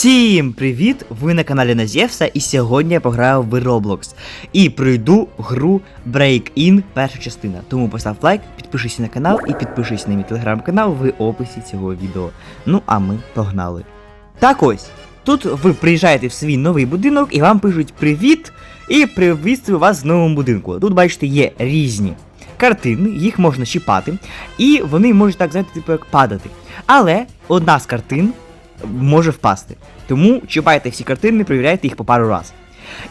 Всім привіт! Ви на каналі Назєвса, і сьогодні я пограю в Roblox. І пройду гру Break-In перша частина. Тому постав лайк, підпишися на канал і підпишись на мій телеграм-канал в описі цього відео. Ну а ми погнали. Так ось, тут ви приїжджаєте в свій новий будинок і вам пишуть привіт і привітствую вас в новому будинку. Тут, бачите, є різні картини, їх можна чіпати, і вони можуть так, знаєте, типу як падати. Але одна з картин може впасти. Тому чіпайте всі картини, перевіряйте їх по пару раз.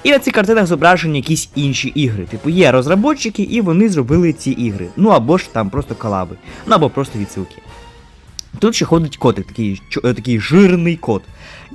І на цих картинах зображені якісь інші ігри. Типу є розробники, і вони зробили ці ігри. Ну або ж там просто колаби, ну або просто відсилки. Тут ще ходить котик, такий, е, такий жирний кот.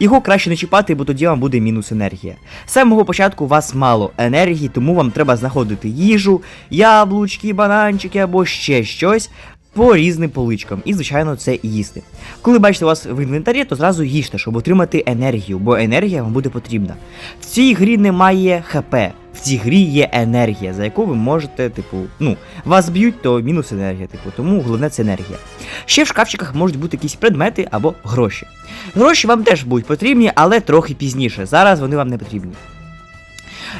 Його краще не чіпати, бо тоді вам буде мінус енергія. З самого початку у вас мало енергії, тому вам треба знаходити їжу, яблучки, бананчики або ще щось по різним поличкам. І, звичайно, це їсти. Коли бачите вас в інвентарі, то зразу їжте, щоб отримати енергію, бо енергія вам буде потрібна. В цій грі немає ХП. В цій грі є енергія, за яку ви можете, типу, ну, вас б'ють, то мінус енергія, типу, тому головне це енергія. Ще в шкафчиках можуть бути якісь предмети або гроші. Гроші вам теж будуть потрібні, але трохи пізніше. Зараз вони вам не потрібні.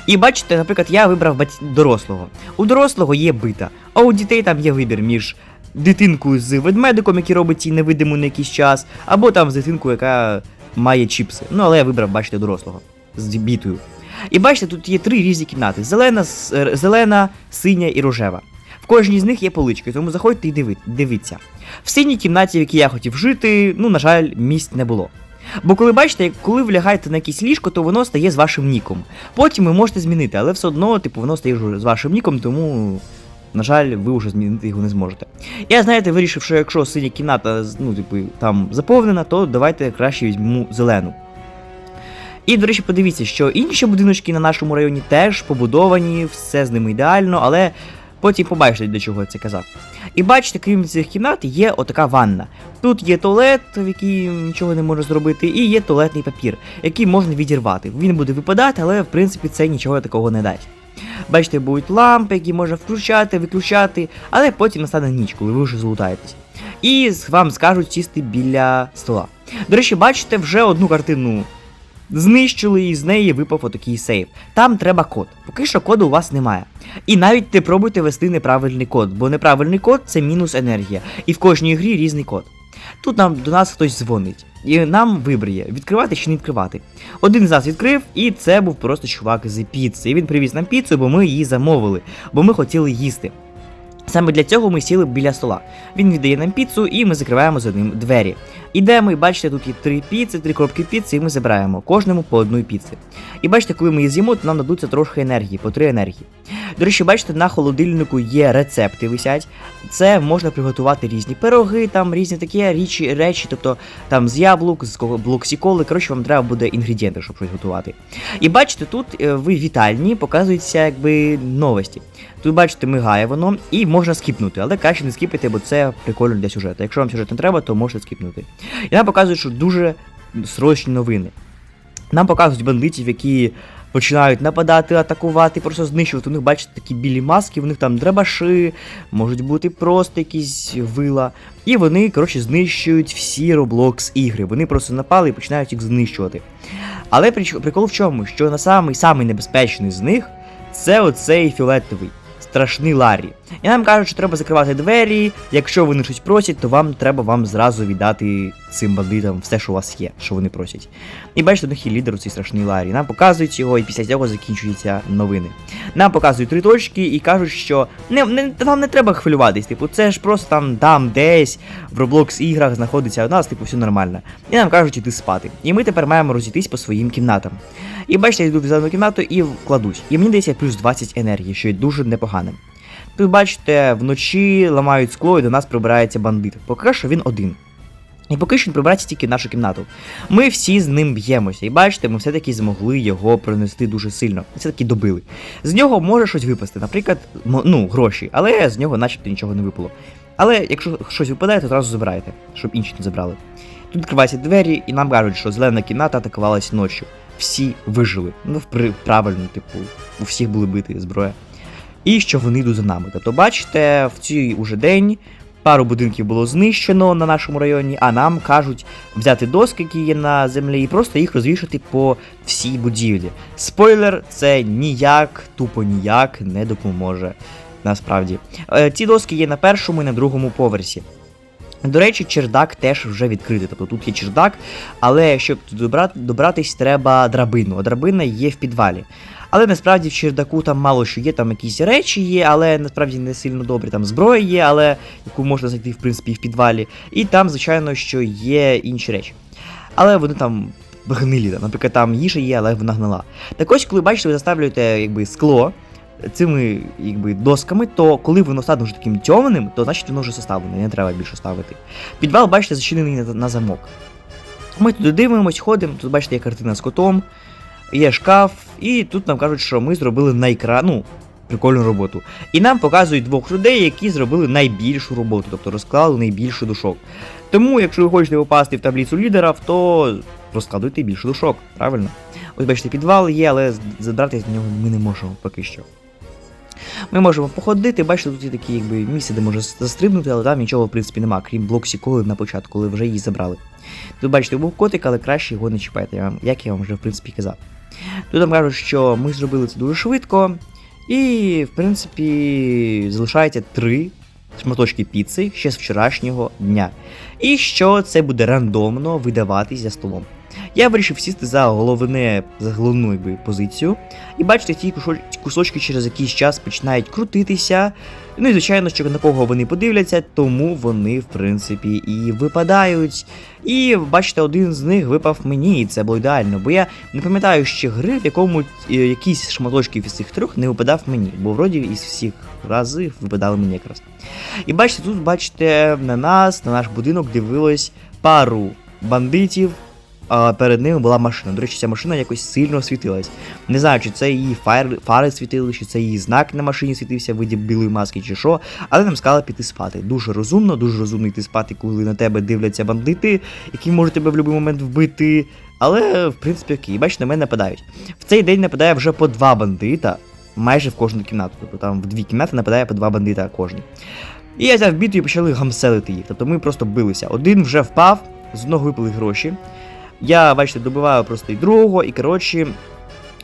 І бачите, наприклад, я вибрав дорослого. У дорослого є бита, а у дітей там є вибір між дитинкою з ведмедиком, який робить її невидиму на якийсь час, або там з дитинкою, яка має чіпси. Ну, але я вибрав, бачите, дорослого з бітою. І бачите, тут є три різні кімнати: зелена, е, зелена, синя і рожева. В кожній з них є полички, тому заходьте і диви, дивіться. В синій кімнаті, в якій я хотів жити, ну, на жаль, місць не було. Бо коли бачите, коли ви лягаєте на якесь ліжко, то воно стає з вашим ніком. Потім ви можете змінити, але все одно, типу, воно стає з вашим ніком, тому, на жаль, ви вже змінити його не зможете. Я, знаєте, вирішив, що якщо синя кімната, ну, типу, там заповнена, то давайте краще візьму зелену. І, до речі, подивіться, що інші будиночки на нашому районі теж побудовані, все з ними ідеально, але потім побачите, до чого я це казав. І бачите, крім цих кімнат, є отака ванна. Тут є туалет, в який нічого не можна зробити, і є туалетний папір, який можна відірвати. Він буде випадати, але в принципі це нічого такого не дасть. Бачите, будуть лампи, які можна включати, виключати, але потім настане ніч, коли ви вже злутаєтесь. І вам скажуть сісти біля стола. До речі, бачите, вже одну картину знищили, і з неї випав отакий сейф. Там треба код. Поки що коду у вас немає. І навіть не пробуйте вести неправильний код, бо неправильний код це мінус енергія. І в кожній грі різний код. Тут нам до нас хтось дзвонить, і нам вибрає, відкривати чи не відкривати. Один з нас відкрив, і це був просто чувак з піци. І він привіз нам піцу, бо ми її замовили, бо ми хотіли їсти. Саме для цього ми сіли біля стола. Він віддає нам піцу, і ми закриваємо за ним двері. Ідемо, і бачите, тут є три піци, три коробки піци, і ми забираємо кожному по одній піці. І бачите, коли ми її з'їмо, то нам дадуться трошки енергії, по три енергії. До речі, бачите, на холодильнику є рецепти висять. Це можна приготувати різні пироги, там різні такі річі, речі, тобто там з яблук, з блоксіколи. Коротше, вам треба буде інгредієнти, щоб щось готувати. І бачите, тут е, в вітальні показуються якби новості. Тут бачите, мигає воно, і можна скіпнути, але краще не скіпайте, бо це прикольно для сюжету. Якщо вам сюжет не треба, то можете скіпнути. І нам показують, що дуже срочні новини. Нам показують бандитів, які починають нападати, атакувати, просто знищувати. У них, бачите, такі білі маски, у них там драбаши, можуть бути просто якісь вила. І вони, коротше, знищують всі Roblox ігри. Вони просто напали і починають їх знищувати. Але прикол в чому? Що на самий самий небезпечний з них це оцей фіолетовий. Страшний Ларі. І нам кажуть, що треба закривати двері. Якщо вони щось просять, то вам треба вам зразу віддати цим бандитам все, що у вас є, що вони просять. І бачите, є лідер у цей страшний Ларі. Нам показують його, і після цього закінчуються новини. Нам показують три точки і кажуть, що не, не, вам не треба хвилюватись. Типу, це ж просто там, там десь в Roblox іграх знаходиться у нас, типу, все нормально. І нам кажуть іти спати. І ми тепер маємо розійтись по своїм кімнатам. І бачите, я йду в зелену кімнату і вкладусь. І мені дається плюс 20 енергії, що є дуже непоганим. Тут бачите, вночі ламають скло і до нас прибирається бандит. Поки що він один. І поки що він прибирається тільки в нашу кімнату. Ми всі з ним б'ємося. І бачите, ми все-таки змогли його пронести дуже сильно. Все-таки добили. З нього може щось випасти, наприклад, ну, гроші, але з нього начебто нічого не випало. Але якщо щось випадає, то одразу забирайте, щоб інші не забрали. Тут відкриваються двері, і нам кажуть, що зелена кімната атакувалась ночі. Всі вижили. Ну, правильно, типу, у всіх були бити зброя. І що вони йдуть за нами. Тобто, бачите, в цій уже день Пару будинків було знищено на нашому районі, а нам кажуть взяти доски, які є на землі, і просто їх розвішати по всій будівлі. Спойлер, це ніяк, тупо ніяк не допоможе. Насправді. Е, Ці доски є на першому і на другому поверсі. До речі, чердак теж вже відкритий. Тобто тут є чердак, але щоб добратись, треба драбину. А драбина є в підвалі. Але насправді в чердаку там мало що є, там якісь речі є, але насправді не сильно добрі. Там зброя є, але яку можна знайти, в принципі, і в підвалі. І там, звичайно, що є інші речі. Але вони там гнилі. Там, Наприклад, там їжа є, але вона гнила. Так ось, коли бачите, ви заставляєте якби, скло цими якби, досками, то коли воно стане вже таким тьоманим, то значить воно вже составлене, не треба більше ставити. Підвал, бачите, зачинений на, на замок. Ми туди дивимось, ходимо, тут бачите, є картина з котом, є шкаф, і тут нам кажуть, що ми зробили найкра... ну, прикольну роботу. І нам показують двох людей, які зробили найбільшу роботу, тобто розклали найбільше душок. Тому, якщо ви хочете попасти в таблицю лідерів, то розкладуйте більше душок, правильно? Ось бачите, підвал є, але забрати з нього ми не можемо поки що. Ми можемо походити, бачите, тут є такі якби місце, де можна застрибнути, але там нічого в принципі нема, крім блоксі коли на початку, коли вже її забрали. Тут бачите, був котик, але краще його не чіпайте, я вам- як я вам вже в принципі казав. Тут нам кажуть, що ми зробили це дуже швидко, і в принципі залишається три шматочки піци ще з вчорашнього дня. І що це буде рандомно видаватись за столом. Я вирішив сісти за головне, за головну якби, позицію. І бачите, ті кусочки через якийсь час починають крутитися. Ну і звичайно, що на кого вони подивляться, тому вони, в принципі, і випадають. І бачите, один з них випав мені, і це було ідеально, бо я не пам'ятаю ще гри, в якому е, якісь шматочки із цих трьох не випадав мені, бо вроді із всіх разів випадали мені якраз. І бачите, тут бачите на нас, на наш будинок дивилось пару бандитів. А перед ними була машина. До речі, ця машина якось сильно світилась. Не знаю, чи це її фари, фари світили, чи це її знак на машині світився в виді білої маски, чи що. Але нам сказали піти спати. Дуже розумно, дуже розумно йти спати, коли на тебе дивляться бандити, які можуть тебе в будь-який момент вбити. Але, в принципі, окей, бачите, на мене нападають. В цей день нападає вже по два бандита, майже в кожну кімнату. Тобто там в дві кімнати нападає по два бандита кожен. І я взяв біту і почали гамселити їх. Тобто ми просто билися. Один вже впав, з одного випали гроші. Я, бачите, добиваю просто і другого, і коротше.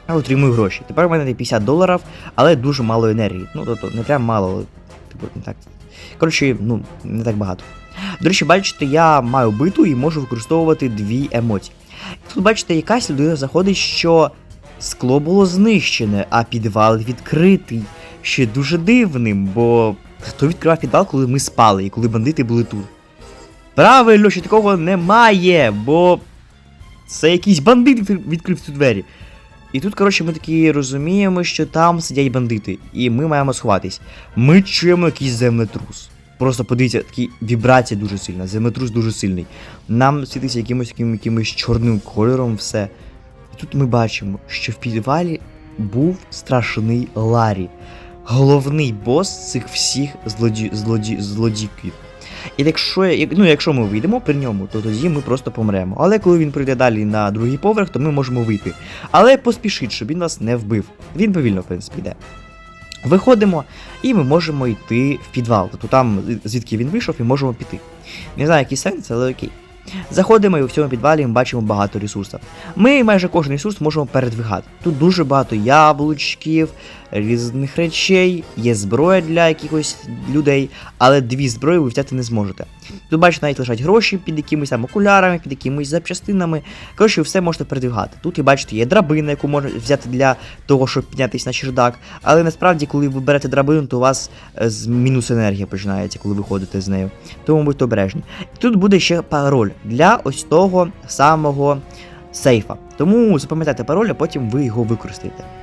Отримую гроші. Тепер в мене є 50 доларів, але дуже мало енергії. Ну, тобто, не прям мало, типу, не так. Коротше, ну, не так багато. До речі, бачите, я маю биту і можу використовувати дві емоції. Тут, бачите, якась людина заходить, що скло було знищене, а підвал відкритий. Ще дуже дивним, бо хто відкривав підвал, коли ми спали і коли бандити були тут? Правильно, що такого немає, бо це якийсь бандит відкрив- ці двері. І тут, коротше, ми такі розуміємо, що там сидять бандити, і ми маємо сховатись. Ми чуємо якийсь землетрус. Просто подивіться, такі вібрації дуже сильна, землетрус дуже сильний. Нам світиться якимось яким, якимось чорним кольором все. І тут ми бачимо, що в підвалі був страшний Ларі. Головний бос цих всіх злоді... Злоді... злодіків. І якщо, як- ну, якщо ми вийдемо при ньому, то тоді ми просто помремо. Але коли він прийде далі на другий поверх, то ми можемо вийти. Але поспішіть, щоб він нас не вбив. Він повільно, в принципі, йде. Виходимо, і ми можемо йти в підвал. Тобто там, звідки він вийшов, і можемо піти. Не знаю, який сенс, але окей. Заходимо і в цьому підвалі ми бачимо багато ресурсів. Ми майже кожен ресурс можемо передвигати. Тут дуже багато яблучків, різних речей, є зброя для якихось людей, але дві зброї ви взяти не зможете. Тут бачите, навіть лежать гроші під якимись там окулярами, під якимись запчастинами. Коротше, все можете передвигати. Тут і бачите, є драбина, яку можна взяти для того, щоб піднятися на чердак. Але насправді, коли ви берете драбину, то у вас е, з мінус енергія починається, коли ви ходите з нею. Тому будьте обережні. І тут буде ще пароль для ось того самого сейфа. Тому запам'ятайте пароль, а потім ви його використаєте.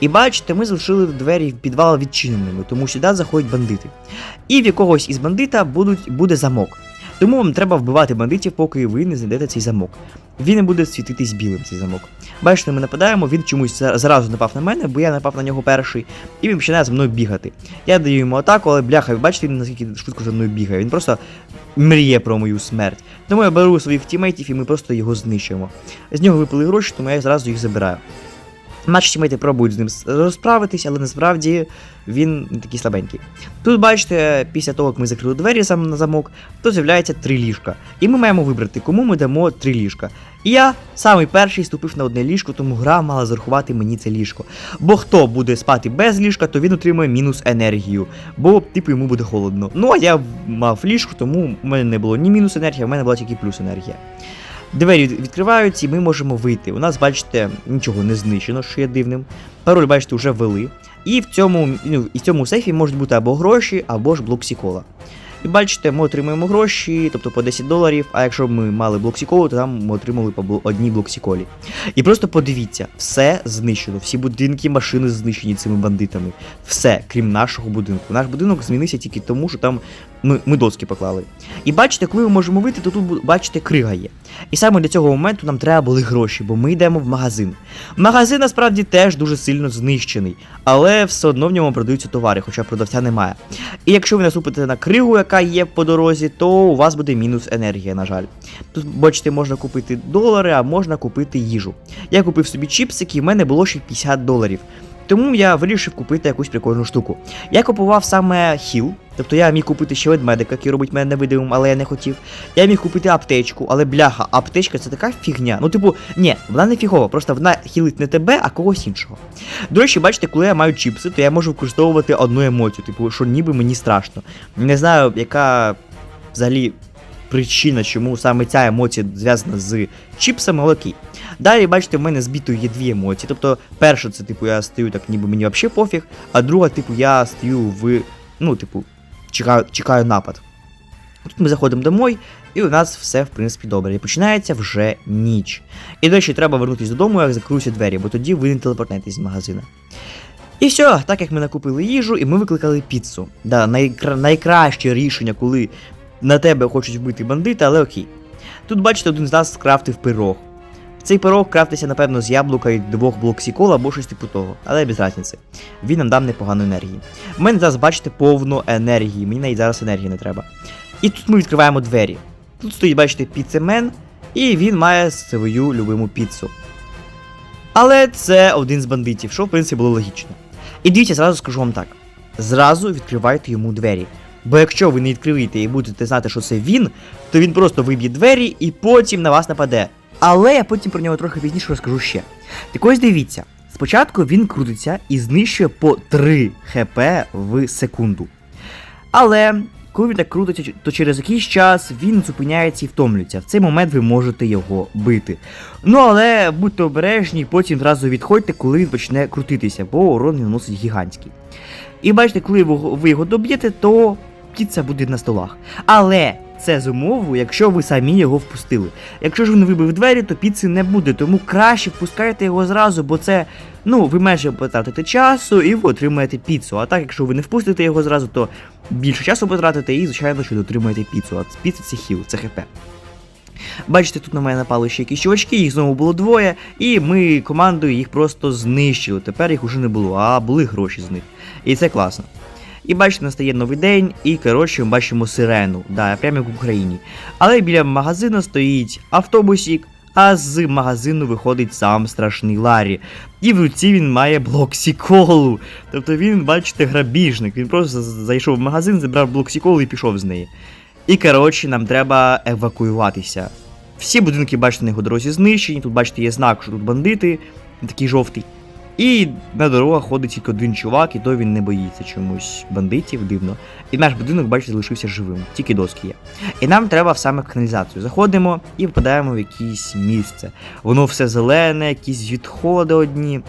І бачите, ми залишили двері в підвал відчиненими, тому сюди заходять бандити. І в якогось із бандита будуть, буде замок. Тому вам треба вбивати бандитів, поки ви не знайдете цей замок. Він не буде світитись білим, цей замок. Бачите, ми нападаємо, він чомусь зразу напав на мене, бо я напав на нього перший, і він починає за мною бігати. Я даю йому атаку, але бляха, ви бачите, наскільки швидко за мною бігає. Він просто мріє про мою смерть. Тому я беру своїх тімейтів і ми просто його знищуємо. З нього випали гроші, тому я зразу їх забираю. Наші тімейти пробують з ним розправитись, але насправді він не такий слабенький. Тут, бачите, після того, як ми закрили двері сам на замок, то з'являється три ліжка. І ми маємо вибрати, кому ми дамо три ліжка. І я самий перший ступив на одне ліжко, тому гра мала зарахувати мені це ліжко. Бо хто буде спати без ліжка, то він отримує мінус енергію, бо типу йому буде холодно. Ну а я мав ліжко, тому в мене не було ні мінус енергії, в мене була тільки плюс енергія. Двері відкриваються, і ми можемо вийти. У нас, бачите, нічого не знищено, що є дивним. Пароль, бачите, вже ввели. І в цьому, ну, і в цьому сейфі можуть бути або гроші, або ж блок сікола. І бачите, ми отримуємо гроші, тобто по 10 доларів, а якщо б ми мали блок сіколу, то там ми отримали по одній блок сіколі. І просто подивіться, все знищено, всі будинки, машини знищені цими бандитами. Все, крім нашого будинку. Наш будинок змінився тільки тому, що там ми, ми доски поклали. І бачите, коли ми можемо вийти, то тут бачите, крига є. І саме для цього моменту нам треба були гроші, бо ми йдемо в магазин. Магазин насправді теж дуже сильно знищений, але все одно в ньому продаються товари, хоча продавця немає. І якщо ви наступите на кригу, яка є по дорозі, то у вас буде мінус енергія, на жаль. Тут, бачите, можна купити долари, а можна купити їжу. Я купив собі чіпсики, і в мене було ще 50 доларів. Тому я вирішив купити якусь прикольну штуку. Я купував саме хіл, тобто я міг купити ще ведмедика, який робить мене невидимим, але я не хотів. Я міг купити аптечку, але бляха, аптечка це така фігня. Ну, типу, ні, вона не фігова, просто вона хілить не тебе, а когось іншого. До речі, бачите, коли я маю чіпси, то я можу використовувати одну емоцію, типу, що ніби мені страшно. Не знаю, яка взагалі причина, чому саме ця емоція зв'язана з чіпсами, окей. Далі, бачите, в мене збитою є дві емоції. Тобто, перша, це типу, я стою так, ніби мені взагалі пофіг, а друга, типу, я стою в. Ну, типу, чекаю, чекаю напад. Тут ми заходимо домой, і у нас все, в принципі, добре. І починається вже ніч. І, до речі, треба вернутися додому, як закриються двері, бо тоді ви не телепортнетесь з магазину. І все, так як ми накупили їжу, і ми викликали піцу. Да, найкра... найкраще рішення, коли на тебе хочуть вбити бандити, але окей. Тут, бачите, один з нас скрафтив пирог. Цей пирог крафтиться, напевно, з яблука і двох блок сікола або щось типу того, але без разниці. Він нам дам непогану енергії. У мене зараз, бачите, повно енергії, мені навіть зараз енергії не треба. І тут ми відкриваємо двері. Тут стоїть, бачите, піцемен, і він має свою любиму піцу. Але це один з бандитів, що в принципі було логічно. І дивіться, зразу скажу вам так: зразу відкривайте йому двері. Бо якщо ви не відкриєте і будете знати, що це він, то він просто виб'є двері і потім на вас нападе. Але я потім про нього трохи пізніше розкажу ще. Так ось дивіться, спочатку він крутиться і знищує по 3 хп в секунду. Але коли він так крутиться, то через якийсь час він зупиняється і втомлюється. В цей момент ви можете його бити. Ну але будьте обережні, потім зразу відходьте, коли він почне крутитися, бо урон він наносить гігантський. І бачите, коли ви його доб'єте, то піца буде на столах. Але це з умовою, якщо ви самі його впустили. Якщо ж він вибив двері, то піци не буде, тому краще впускайте його зразу, бо це, ну, ви менше потратите часу і ви отримаєте піцу. А так, якщо ви не впустите його зразу, то більше часу потратите і, звичайно, що отримаєте піцу. А піца це хіл, це хп. Бачите, тут на мене напали ще якісь чувачки, їх знову було двоє, і ми командою їх просто знищили. Тепер їх уже не було, а були гроші з них. І це класно. І бачите, настає новий день, і коротше ми бачимо сирену, да, прямо як в Україні. Але біля магазину стоїть автобусік, а з магазину виходить сам страшний Ларі. І в руці він має блок сіколу. Тобто він, бачите, грабіжник. Він просто зайшов в магазин, забрав блок сіколу і пішов з неї. І коротше, нам треба евакуюватися. Всі будинки, бачите, на його дорозі знищені. Тут, бачите, є знак, що тут бандити, такий жовтий. І на дорогах ходить тільки один чувак, і то він не боїться чомусь бандитів, дивно. І наш будинок, бачите, залишився живим, тільки доски є. І нам треба в саме каналізацію. Заходимо і впадаємо в якесь місце. Воно все зелене, якісь відходи одні.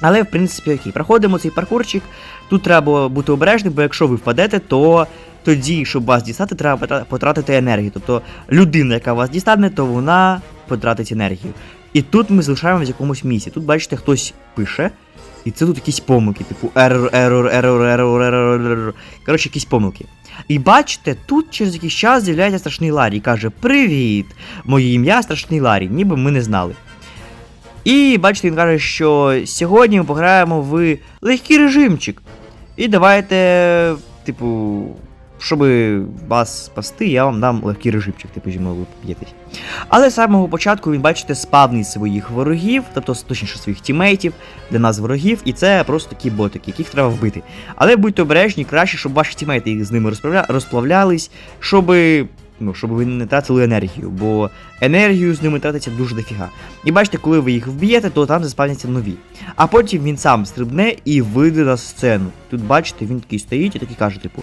Але, в принципі, окей, проходимо цей паркурчик. Тут треба бути обережним, бо якщо ви впадете, то тоді, щоб вас дістати, треба потратити енергію. Тобто людина, яка вас дістане, то вона потратить енергію. І тут ми залишаємося в якомусь місці. Тут, бачите, хтось пише, і це тут якісь помилки, типу error, error, error, error, error, error. Коротше, якісь помилки. І бачите, тут через якийсь час з'являється страшний Ларі і каже: Привіт! Моє ім'я страшний Ларі, ніби ми не знали. І бачите, він каже, що сьогодні ми пограємо в легкий режимчик. І давайте, типу, щоб вас спасти, я вам дам легкий режимчик, типу зі мною ви поб'єтесь. Але з самого початку він, бачите, спавнить своїх ворогів, тобто точніше своїх тімейтів, для нас ворогів, і це просто такі ботики, яких треба вбити. Але будьте обережні, краще, щоб ваші тімейти з ними розплавлялись, щоб. Ну, щоб ви не тратили енергію, бо енергію з ними тратиться дуже дофіга. І бачите, коли ви їх вб'єте, то там заспавняться нові. А потім він сам стрибне і вийде на сцену. Тут бачите, він такий стоїть і такий каже, типу.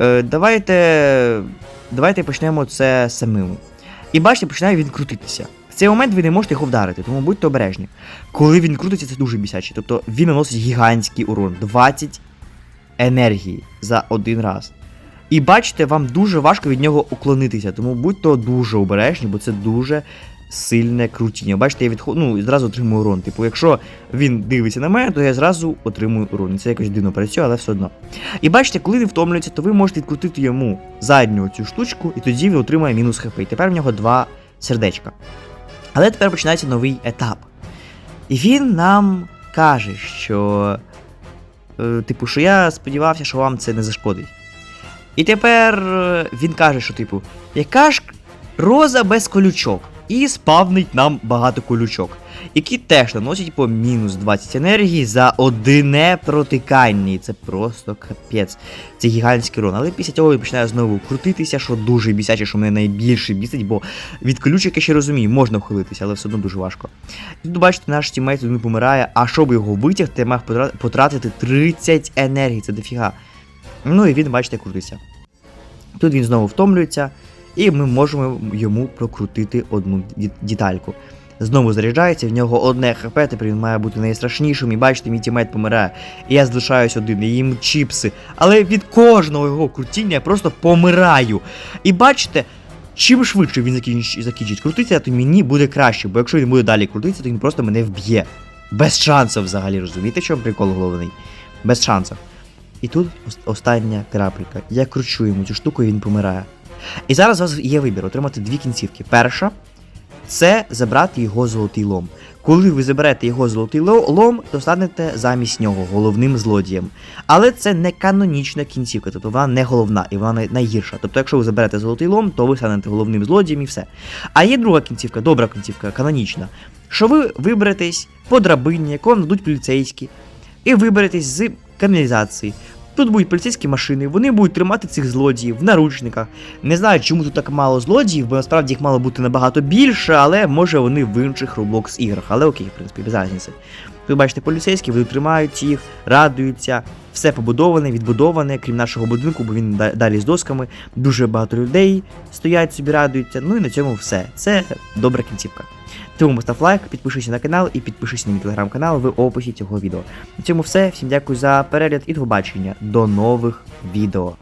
«Е, давайте. Давайте почнемо це самими. І бачите, починає він крутитися. В цей момент ви не можете його вдарити, тому будьте обережні. Коли він крутиться, це дуже бісяче. Тобто він наносить гігантський урон 20 енергії за один раз. І бачите, вам дуже важко від нього уклонитися, тому будьте дуже обережні, бо це дуже сильне крутіння. Бачите, я відход... ну, зразу отримую урон. Типу, якщо він дивиться на мене, то я зразу отримую урон. Це якось дивно працює, але все одно. І бачите, коли він втомлюється, то ви можете відкрутити йому задню цю штучку, і тоді він отримає мінус хп. І тепер в нього два сердечка. Але тепер починається новий етап. І він нам каже, що. е, Типу, що я сподівався, що вам це не зашкодить. І тепер е, він каже, що, типу, яка ж роза без колючок? І спавнить нам багато колючок, які теж наносять по мінус 20 енергії за одне протикання. І це просто капець. Це гігантський рон. Але після цього він починає знову крутитися, що дуже бісяче, що мене найбільше бісить, бо від колючок я ще розумію, можна вхилитися, але все одно дуже важко. Тут бачите, наш тімейт не помирає, а щоб його витягти, мав потратити 30 енергії, це дофіга. Ну і він, бачите, крутиться. Тут він знову втомлюється, і ми можемо йому прокрутити одну детальку. Знову заряджається, в нього одне хп, тепер він має бути найстрашнішим. І бачите, мій тімейт помирає. І я залишаюсь один, і їм чіпси. Але від кожного його крутіння я просто помираю. І бачите, чим швидше він закінч... закінчить крутитися, то мені буде краще. Бо якщо він буде далі крутитися, то він просто мене вб'є. Без шансів взагалі, розумієте, що прикол головний? Без шансів. І тут остання крапелька. Я кручу йому цю штуку, і він помирає. І зараз у вас є вибір отримати дві кінцівки. Перша це забрати його золотий лом. Коли ви заберете його золотий лом, то станете замість нього головним злодієм. Але це не канонічна кінцівка, тобто вона не головна і вона найгірша. Тобто, якщо ви заберете золотий лом, то ви станете головним злодієм і все. А є друга кінцівка, добра кінцівка, канонічна. Що ви виберетесь по драбині, яку вам дадуть поліцейські, і виберетесь з каналізації. Тут будуть поліцейські машини, вони будуть тримати цих злодіїв в наручниках. Не знаю, чому тут так мало злодіїв, бо насправді їх мало бути набагато більше, але може вони в інших Roblox іграх. Але окей, в принципі, без разниці. Тут бачите, поліцейські, вони тримають їх, радуються, все побудоване, відбудоване, крім нашого будинку, бо він далі з досками. Дуже багато людей стоять собі, радуються. Ну і на цьому все. Це добра кінцівка. Тому постав лайк, підпишися на канал і підпишись на мій телеграм-канал в описі цього відео. На цьому все. Всім дякую за перегляд і до побачення. До нових відео.